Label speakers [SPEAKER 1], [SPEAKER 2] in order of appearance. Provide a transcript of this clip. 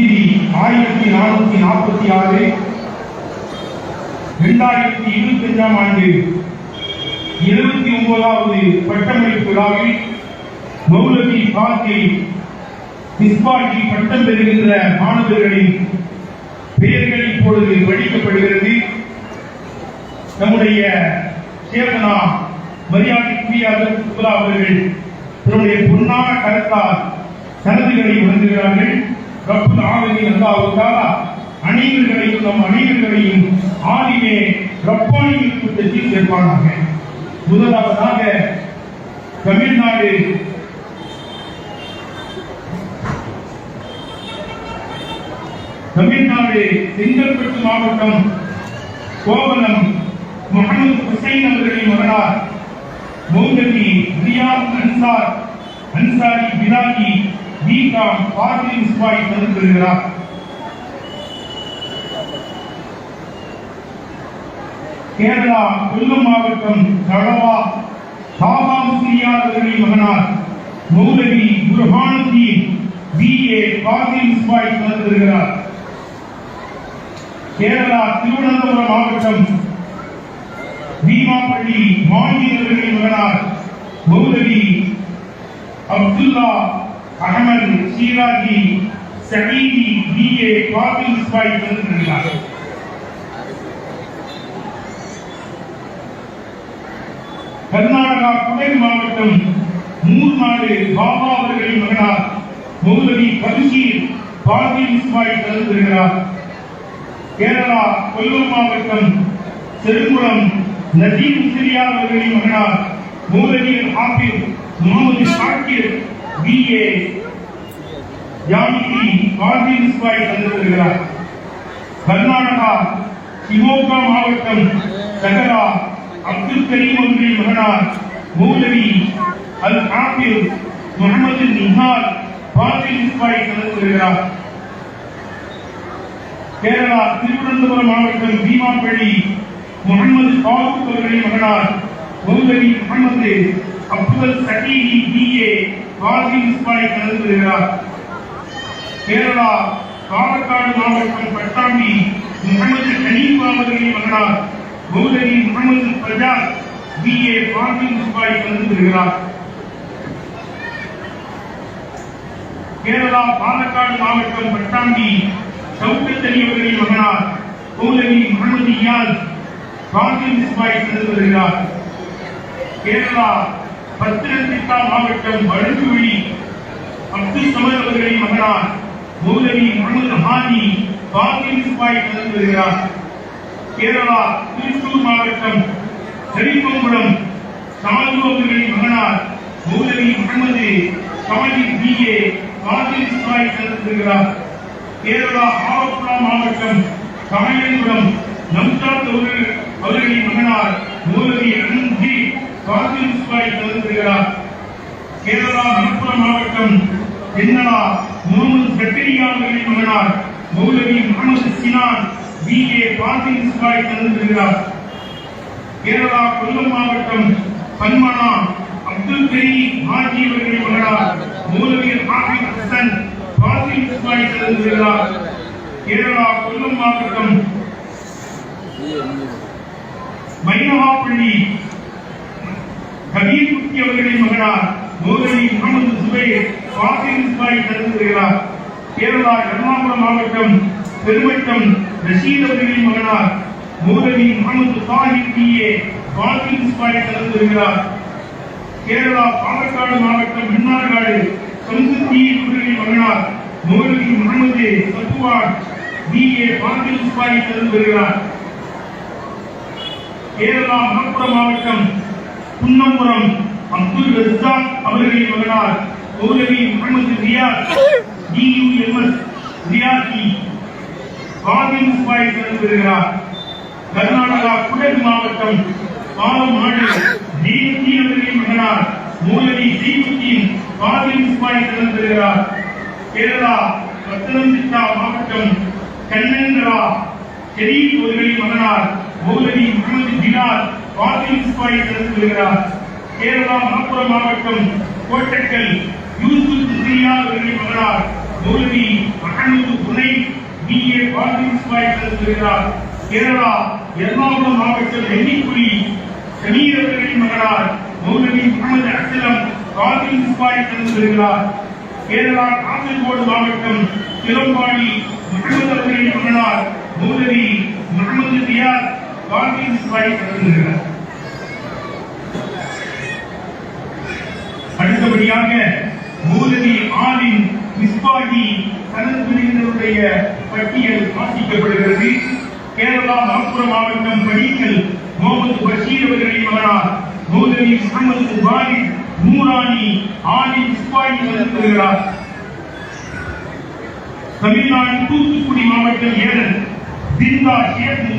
[SPEAKER 1] ஆயிரத்தி நானூத்தி நாற்பத்தி ஆறு இரண்டாயிரத்தி இருபத்தி அஞ்சாம் ஆண்டு எழுபத்தி ஒன்பதாவது பட்டமளிப்பு விழாவில் மௌலவி பாக்கை மிஸ்பாக்கி பட்டம் பெறுகின்ற மாணவர்களின் பெயர்கள் இப்பொழுது படிக்கப்படுகிறது. நம்முடைய சேவனா மரியாதைக்குரிய அவர்கள் தன்னுடைய பொன்னான கருத்தால் சனதுகளை வழங்குகிறார்கள் ரப்புல் ஆலமின் அல்லாஹ்வுக்காக அனைவர்களையும் நம் அனைவர்களையும் ஆதிமே ரப்பானியின் கூட்டத்தில் சேர்ப்பானாக முதலாவதாக தமிழ்நாடு தமிழ்நாடு செங்கல்பட்டு மாவட்டம் கோவலம் முகமது ஹுசைன் அவர்களின் மகனார் மௌலவி ரியாத் அன்சார் அன்சாரி பிராகி பிகாம் பாரதி இஸ்மாயில் தந்திருக்கிறார் கேரளா கொல்லம் மாவட்டம் தளவா பாபா முஸ்லியார் அவர்களின் மகனார் மௌலவி புர்ஹானுத்தீன் பி ஏ பாரதி இஸ்மாயில் தந்திருக்கிறார் கேரளா திருவனந்தபுரம் மாவட்டம் பீமாப்பள்ளி மாநிலங்களின் மகனார் மௌலவி அப்துல்லா அகமது சீராஜி சகீதி பி ஏ காபில் இஸ்மாயில் வந்திருக்கிறார் கர்நாடகா குடகு மாவட்டம் மூர்நாடு பாபா அவர்களின் மகனார் முகமதி பதுஷீர் பாபில் இஸ்மாயில் வந்திருக்கிறார் கேரளா கொல்லூர் மாவட்டம் செருங்குளம் நதீம் சிரியா அவர்களின் மகனார் மௌலவி ஹாஃபிஸ் முகமது ஷாக்கிர் பிஏ யாமிகி பாரதி இஸ்மாயில் தந்திருக்கிறார் கர்நாடகா சிமோகா மாவட்டம் சகரா அப்துல் கரீம் அவர்களின் மகனார் மௌலவி அல் ஹாஃபிஸ் முகமது நிஹால் பாரதி இஸ்மாயில் தந்திருக்கிறார் கேரளா திருவனந்தபுரம் மாவட்டம் பீமாப்பள்ளி முகமது ஃபாரூக் அவர்களின் மகனார் மௌலவி முகமது அப்துல் சகீஹி பிஏ வாசி இஸ்மாயில் கலந்து வருகிறார் கேரளா பாலக்காடு மாவட்டம் பட்டாம்பி முகமது ஹனீப் அவர்களின் மகனார் மௌலவி முகமது பிரஜாத் பிஏ வாசி இஸ்மாயில் கலந்து வருகிறார் கேரளா பாலக்காடு மாவட்டம் பட்டாம்பி சவுக்கத் அலி அவர்களின் மகனார் மௌலவி முகமது இயாஸ் காசிம் இஸ்மாயில் கலந்து வருகிறார் கேரளா பத்திரத்திட்டா மாவட்டம் வழுக்குவழி அப்துல் சமர் அவர்களின் மகனார் மௌலவி முகமது ஹாஜி காசிம் சிப்பாய் கலந்து வருகிறார். கேரளா திருச்சூர் மாவட்டம் சரிப்பங்குளம் சாந்து அவர்களின் மகனார் மௌலவி முகமது சாலி பி ஏ காசிம் சிப்பாய் கலந்து வருகிறார். கேரளா ஆலப்புழா மாவட்டம் காயங்குளம் நம்சாத் அவர்கள் அவர்களின் மகனார் மௌலவி அனந்தி காசிம் இஸ்மாயில் கலந்து கேரளா மலப்புரம் மாவட்டம் தென்னலா முகமது ஜக்கரியா மகனார் மௌலவி முகமது சினான் பி. ஏ. காசிம் இஸ்மாயில் கலந்து கேரளா கொல்லம் மாவட்டம் பன்மனா அப்துல் கரீம் ஹாஜி அவர்களின் மகனார் மௌலவி ஹாஃபிஸ் ஹசன் காசிம் இஸ்மாயில் கலந்து கேரளா கொல்லம் மாவட்டம் மைனவாப்பள்ளி கபீர் குட்டி அவர்களின் மகனார் மௌலவி முகமது சுபைர் காசிம் இஸ்மாயில் கலந்து வருகிறார் கேரளா எர்ணாகுளம் மாவட்டம் பெருமட்டம் ரஷீத் அவர்களின் மகனார் மௌலவி முகமது சாஹிப் பிஏ காசிம் இஸ்மாயில் கலந்து வருகிறார் கேரளா பாலக்காடு மாவட்டம் மன்னார்காடு சம்சுத்தி அவர்களின் மகனார் மௌலவி முகமது சத்துவான் பிஏ காசிம் இஸ்மாயில் கலந்து வருகிறார் கேரளா மலப்புரம் மாவட்டம் குன்னம்புரம் அப்துல் ரஸ்தாக் அவர்களின் மகனார் மௌலவி முகமது ரியாஸ் டியூஎம்எஸ் ரியாசி. காதிம் இஸ்மாயில் கலந்து வருகிறார். கர்நாடகா குடகு மாவட்டம் பாலமாடு தீபத்தி அவர்களின் மகனார் மூலவி தீபத்தின் காதிம் இஸ்மாயில் கலந்து வருகிறார். கேரளா பத்தனம்திட்டா மாவட்டம் கண்ணங்கரா ஷெரீப் அவர்களின் மகனார் மௌலவி முகமது பிலால் காசிம் இஸ்மாயில் கலந்து கேரளா மலப்புரம் மாவட்டம் கோட்டக்கல் யூசுப் சிரியா அவர்களின் மகனார் மௌலவி அகமது கலந்து வருகிறார். கேரளா எர்ணாகுளம் மாவட்டம் வெண்ணிக்குழி சமீர் அவர்களின் மகனார் மௌலவி முகமது அசலம் காதில் சிப்பாய் கலந்து வருகிறார். கேரளா காசர்கோடு மாவட்டம் சிலம்பாடி முகமது அவர்களின் மகனார் மௌலவி முகமது தியார் காதில் சிப்பாய் கலந்து வருகிறார் அடுத்தபடியாக மூலவி ஆலின் மிஸ்பாகி கலந்துரையினருடைய பட்டியல் வாசிக்கப்படுகிறது. கேரளா மலப்புரம் மாவட்டம் படிக்கல் முகமது பஷீர் அவர்களின் மகனார் மூலவி முகமது வாலித் நூரானி ஆலின் மிஸ்பாகி கலந்துகிறார் தமிழ்நாடு தூத்துக்குடி மாவட்டம் ஏழன் ஜிந்தா ஷேக் முஹி